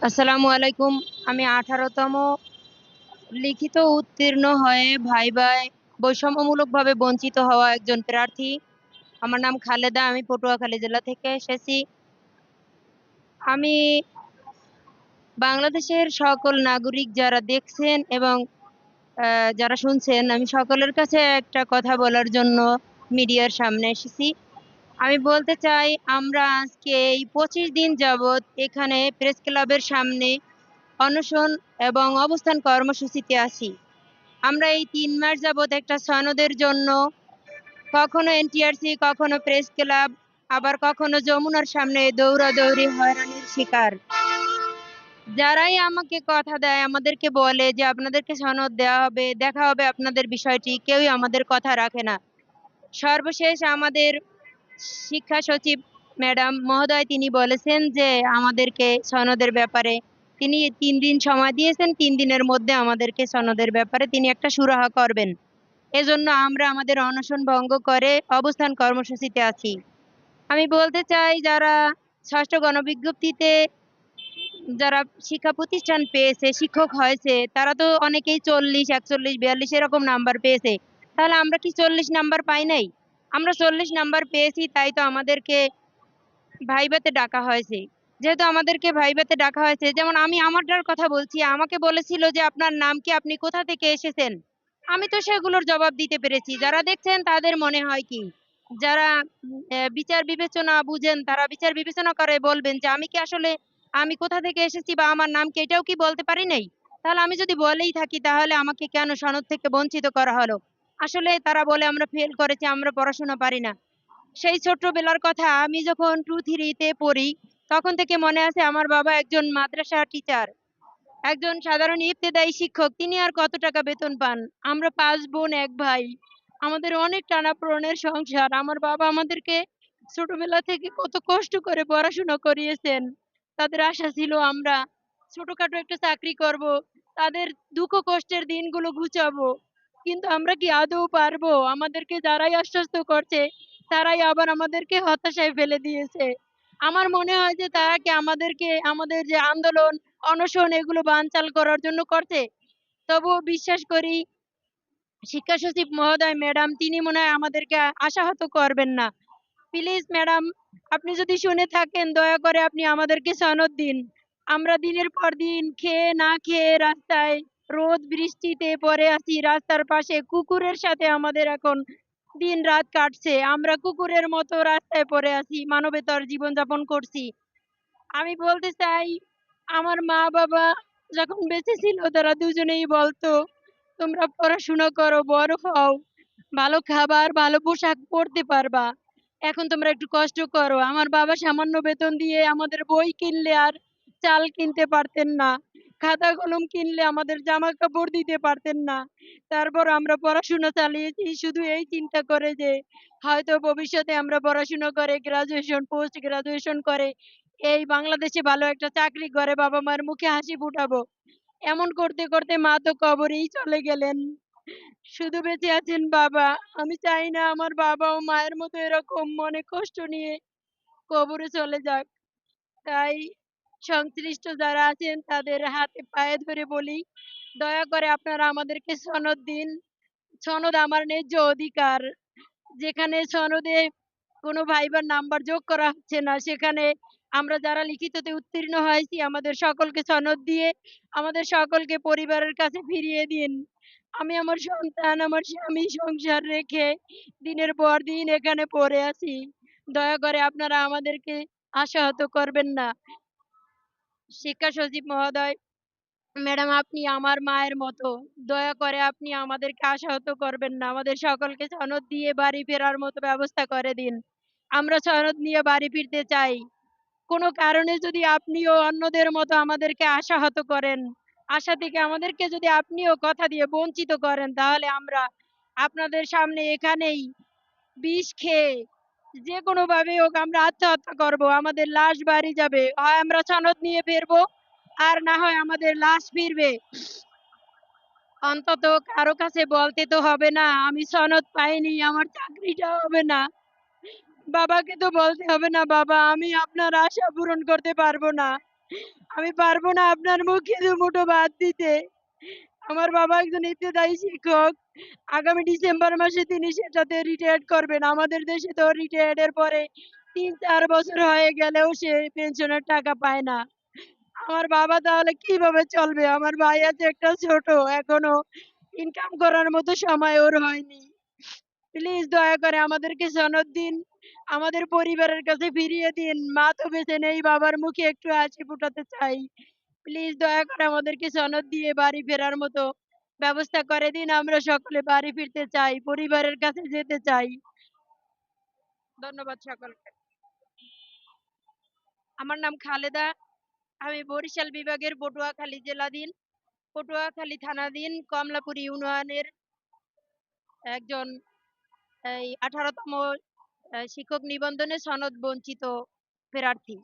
আসসালামু আলাইকুম। আমি আঠারোতম। লিখিত উত্তীর্ণ হয়ে ভাইভায় বৈষম্যমূলকভাবে বঞ্চিত হওয়া একজন প্রার্থী। আমার নাম খালেদা। আমি পটুয়াখালী জেলা থেকে এসেছি। আমি বাংলাদেশের সকল নাগরিক যারা দেখছেন এবং যারা শুনছেন, আমি সকলের কাছে একটা কথা বলার জন্য মিডিয়ার সামনে এসেছি। আমি বলতে চাই, আমরা আজকে এই পঁচিশ দিন যাবৎ এখানে প্রেস ক্লাবের সামনে অনশন এবং অবস্থান কর্মসূচিতে আছি। আমরা এই তিন মাস যাবৎ একটা সনদের জন্য কখনো এনটিআরসি, কখনো প্রেস ক্লাব, আবার কখনো যমুনার সামনে দৌড়াদৌড়ি, হয়রানির শিকার। যারাই আমাকে কথা দেয়, আমাদেরকে বলে যে আপনাদেরকে সনদ দেওয়া হবে, দেখা হবে আপনাদের বিষয়টি, কেউই আমাদের কথা রাখে না। সর্বশেষ আমাদের শিক্ষা সচিব ম্যাডাম মহোদয় তিনি বলেছেন যে আমাদেরকে সনদের ব্যাপারে তিনি তিন দিন সময় দিয়েছেন, তিন দিনের মধ্যে আমাদেরকে সনদের ব্যাপারে তিনি একটা সুরাহা করবেন। এজন্য আমরা আমাদের অনশন ভঙ্গ করে অবস্থান কর্মসূচিতে আছি। আমি বলতে চাই, যারা ষষ্ঠ গণবিজ্ঞপ্তিতে যারা শিক্ষা প্রতিষ্ঠান পেয়েছে, শিক্ষক হয়েছে, তারা তো অনেকেই চল্লিশ, একচল্লিশ, বিয়াল্লিশ এরকম নাম্বার পেয়েছে। তাহলে আমরা কি চল্লিশ নাম্বার পাই নাই? আমরা চল্লিশ নাম্বার পেয়েছি, তাই তো আমাদেরকে ভাইভাতে ডাকা হয়েছে। যেহেতু আমাদেরকে ভাইভাতে ডাকা হয়েছে, যেমন আমি আমারটার কথা বলছি, আমাকে বলেছিল যে আপনার নাম কি, আপনি কোথা থেকে এসেছেন? আমি তো সেগুলোর জবাব দিতে পেরেছি। যারা দেখছেন, তাদের মনে হয় কি? যারা বিচার বিবেচনা বুঝেন, তারা বিচার বিবেচনা করে বলবেন যে আমি কি আসলে, আমি কোথা থেকে এসেছি বা আমার নাম কি, এটাও কি বলতে পারি নাই? তাহলে আমি যদি বলেই থাকি, তাহলে আমাকে কেন সনদ থেকে বঞ্চিত করা হলো? আসলে তারা বলে, আমরা ফেল করেছি, আমরা পড়াশোনা পারি না। সেই ছোট্টবেলার কথা আমি যখন টু থ্রিতে পড়ি, তখন থেকে মনে আছে আমার বাবা একজন মাদ্রাসা টিচার একজন সাধারণ ইবতেদায়ী শিক্ষক। তিনি আর কত টাকা বেতন পান? আমরা পাঁচ বোন, এক ভাই। আমাদের অনেক টানাপোড়েনের সংসার। আমার বাবা আমাদেরকে ছোটবেলা থেকে কত কষ্ট করে পড়াশোনা করিয়েছেন। তাদের আশা ছিল আমরা ছোটখাটো একটা চাকরি করব, তাদের দুঃখ কষ্টের দিনগুলো ঘুচাবো কিন্তু আমরা কি আদৌ পারব? আমাদেরকে যারাই আশ্বস্ত করছে, তারাই আবার আমাদেরকে হতাশায় ফেলে দিয়েছে। আমার মনে হয় যে তারা কি আমাদেরকে, আমাদের যে আন্দোলন, অনশন, এগুলো বানচাল করার জন্য করছে? তবুও বিশ্বাস করি, শিক্ষা সচিব মহোদয়, ম্যাডাম, তিনি মনে হয় আমাদেরকে আশাহত করবেন না। প্লিজ, ম্যাডাম, আপনি যদি শুনে থাকেন, দয়া করে আপনি আমাদেরকে সনদ দিন। আমরা দিনের পর দিন খেয়ে না খেয়ে রাস্তায় রোদ, বৃষ্টিতে পড়ে আছি, রাস্তার পাশে কুকুরের সাথে আমাদের এখন দিন রাত কাটছে। আমরা কুকুরের মতো রাস্তায় পড়ে আছি, মানবেতর জীবনযাপন করছি। আমি বলতে চাই, আমার মা বাবা যখন বেঁচে ছিল, তারা দুজনেই বলতো, তোমরা পড়াশোনা করো, বড় হও, ভালো খাবার, ভালো পোশাক পরতে পারবা। এখন তোমরা একটু কষ্ট করো। আমার বাবা সামান্য বেতন দিয়ে আমাদের বই কিনলে আর চাল কিনতে পারতেন না। খাতা কলম কিনলে আমাদের জামা কাপড় দিতে পারতেন না। তারপর আমরা পড়াশোনা চালিয়েছি, শুধু এই চিন্তা করে যে হয়তো ভবিষ্যতে আমরা পড়াশোনা করে গ্রাজুয়েশন পোস্ট গ্রাজুয়েশন করে এই বাংলাদেশে ভালো একটা চাকরি করে বাবা মার মুখে হাসি ফুটাবো। এমন করতে করতে মা তো কবরেই চলে গেলেন। শুধু বেঁচে আছেন বাবা, আমি চাই না আমার বাবা ও মায়ের মতো এরকম মনে কষ্ট নিয়ে কবরে চলে যাক। তাই সংশ্লিষ্ট যারা আছেন, তাদের হাতে পায়ে ধরে বলি, দয়া করে আপনারা আমাদেরকে সনদ দিন। সনদ আমার ন্যায্য অধিকার। যেখানে সনদে কোনো ভাইবার নাম্বার যোগ করা হচ্ছে না, সেখানে আমরা যারা লিখিততে উত্তীর্ণ হয়েছি, আমাদের সকলকে সনদ দিয়ে, আমাদের সকলকে পরিবারের কাছে ফিরিয়ে দিন। আমি আমার সন্তান, আমার স্বামী সংসার রেখে দিনের পর দিন এখানে পড়ে আছি। দয়া করে আপনারা আমাদেরকে আশাহত করবেন না। শিক্ষা সচিব মহোদয়, ম্যাডাম আপনি আমার মায়ের মতো। দয়া করে আপনি আমাদেরকে আশাহত করবেন না। আমাদের সকলকে সনদ দিয়ে বাড়ি ফেরার মতো ব্যবস্থা করে দিন। আমরা সনদ নিয়ে বাড়ি ফিরতে চাই। কোনো কারণে যদি আপনিও অন্যদের মতো আমাদেরকে আশাহত করেন, আশা থেকে আমাদেরকে যদি আপনিও কথা দিয়ে বঞ্চিত করেন, তাহলে আমরা আপনাদের সামনে এখানেই বিষ খেয়ে যে কোনো ভাবে হোক আমরা আত্মহত্যা করব, আমাদের লাশ বাড়ি যাবে, হয় আমরা সনদ নিয়ে ফিরবো, আর না হয় আমাদের লাশ ফিরবে। অন্তত কারও কাছে বলতে তো হবে না, আমি সনদ পাইনি, আমার চাকরিটা হবে না। বাবাকে তো বলতে হবে না, বাবা, আমি আপনার আশা পূরণ করতে পারব না। আমি পারব না আপনার মুখে দুমুঠো ভাত দিতে। আমার বাবা একজন ইবতেদায়ী শিক্ষক। আগামী ডিসেম্বর মাসে তিনি সেটাতে রিটায়ার্ড করবেন। আমাদের দেশে তো রিটায়ার্ড এর পরে ৩-৪ বছর হয়ে গেলেও সে পেনশনের টাকা পায় না। আমার বাবা তাহলে কীভাবে চলবে? আমার ভাই আছে একটা ছোট এখনও ইনকাম করার মতো সময় ওর হয়নি। প্লিজ দয়া করে আমাদেরকে সনদ দিন। আমাদের পরিবারের কাছে ফিরিয়ে দিন। মা তো বেঁচে নেই, বাবার মুখে একটু হাসি ফোটাতে চাই। প্লিজ দয়া করে আমাদেরকে সনদ দিয়ে বাড়ি ফেরার মতো ব্যবস্থা করে দিন। আমরা সকলে বাড়ি ফিরতে চাই। পরিবারের কাছে যেতে চাই। ধন্যবাদ সকলকে। আমার নাম খালেদা। আমি বরিশাল বিভাগের পটুয়াখালী জেলাধীন, পটুয়াখালী থানাধীন কমলাপুর ইউনিয়নের একজন এই ১৮ তম শিক্ষক নিবন্ধনে সনদ বঞ্চিত প্রার্থী।